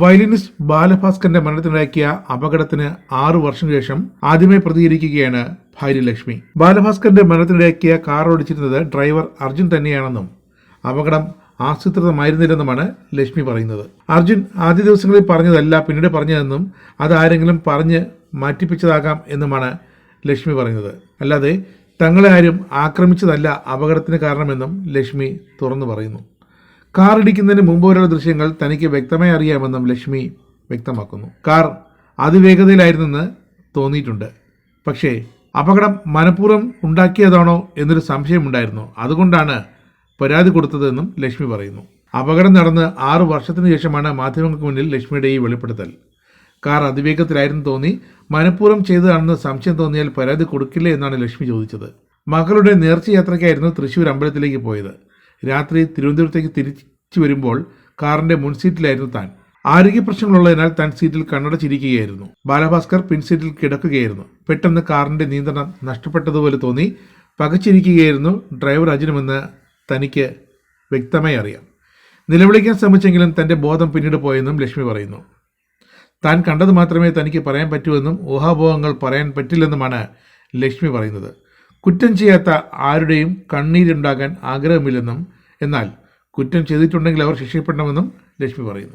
Violinist ബാലഭാസ്കറിന്റെ മരണത്തിനുണ്ടാക്കിയ അപകടത്തിന് ആറു വർഷം ശേഷം ആദ്യമായി പ്രതികരിക്കുകയാണ് ഭാര്യ ലക്ഷ്മി ബാലഭാസ്കറിന്റെ മരണത്തിനിടയാക്കിയ കാർ ഓടിച്ചിരുന്നത് ഡ്രൈവർ അർജുൻ തന്നെയാണെന്നും അപകടം ആസൂത്രിതമായിരുന്നില്ലെന്നുമാണ് ലക്ഷ്മി പറയുന്നത്. അർജുൻ ആദ്യ ദിവസങ്ങളിൽ പറഞ്ഞതല്ല പിന്നീട് പറഞ്ഞതെന്നും അത് ആരെങ്കിലും പറഞ്ഞ് മാറ്റിപ്പിച്ചതാകാം എന്നുമാണ് ലക്ഷ്മി പറയുന്നത്. അല്ലാതെ തങ്ങളെ ആരും ആക്രമിച്ചതല്ല അപകടത്തിന് കാരണമെന്നും ലക്ഷ്മി തുറന്നു പറയുന്നു. കാർ ഇടിക്കുന്നതിന് മുമ്പ് വരെയുള്ള ദൃശ്യങ്ങൾ തനിക്ക് വ്യക്തമായി അറിയാമെന്നും ലക്ഷ്മി വ്യക്തമാക്കുന്നു. കാർ അതിവേഗതയിലായിരുന്നെന്ന് തോന്നിയിട്ടുണ്ട്. പക്ഷേ അപകടം മനഃപൂർവം ഉണ്ടാക്കിയതാണോ എന്നൊരു സംശയമുണ്ടായിരുന്നു. അതുകൊണ്ടാണ് പരാതി കൊടുത്തതെന്നും ലക്ഷ്മി പറയുന്നു. അപകടം നടന്ന് ആറു വർഷത്തിന് ശേഷമാണ് മാധ്യമങ്ങൾക്ക് മുന്നിൽ ലക്ഷ്മിയുടെ ഈ വെളിപ്പെടുത്തൽ. കാർ അതിവേഗത്തിലായിരുന്നു തോന്നി മനഃപൂർവം ചെയ്തതാണെന്ന് സംശയം തോന്നിയാൽ പരാതി കൊടുക്കില്ലേ എന്നാണ് ലക്ഷ്മി ചോദിച്ചത്. മകളുടെ നേർച്ചയാത്രയ്ക്കായിരുന്നു തൃശൂർ അമ്പലത്തിലേക്ക് പോയത്. രാത്രി തിരുവനന്തപുരത്തേക്ക് തിരിച്ചു വരുമ്പോൾ കാറിന്റെ മുൻസീറ്റിലായിരുന്നു താൻ. ആരോഗ്യ പ്രശ്നങ്ങളുള്ളതിനാൽ താൻ സീറ്റിൽ കണ്ണടച്ചിരിക്കുകയായിരുന്നു. ബാലഭാസ്കർ പിൻസീറ്റിൽ കിടക്കുകയായിരുന്നു. പെട്ടെന്ന് കാറിന്റെ നിയന്ത്രണം നഷ്ടപ്പെട്ടതുപോലെ തോന്നി. പകച്ചിരിക്കുകയായിരുന്നു ഡ്രൈവർ അജിനുമെന്ന് തനിക്ക് വ്യക്തമായി അറിയാം. നിലവിളിക്കാൻ ശ്രമിച്ചെങ്കിലും തന്റെ ബോധം പിന്നീട് പോയെന്നും ലക്ഷ്മി പറയുന്നു. താൻ കണ്ടത് മാത്രമേ തനിക്ക് പറയാൻ പറ്റൂവെന്നും ഊഹാഭോഹങ്ങൾ പറയാൻ പറ്റില്ലെന്നുമാണ് ലക്ഷ്മി പറയുന്നത്. കുറ്റം ചെയ്യാത്ത ആരുടെയും കണ്ണീരുണ്ടാകാൻ ആഗ്രഹമില്ലെന്നും എന്നാൽ കുറ്റം ചെയ്തിട്ടുണ്ടെങ്കിൽ അവർ ശിക്ഷിക്കപ്പെടണമെന്നും ലക്ഷ്മി പറയുന്നു.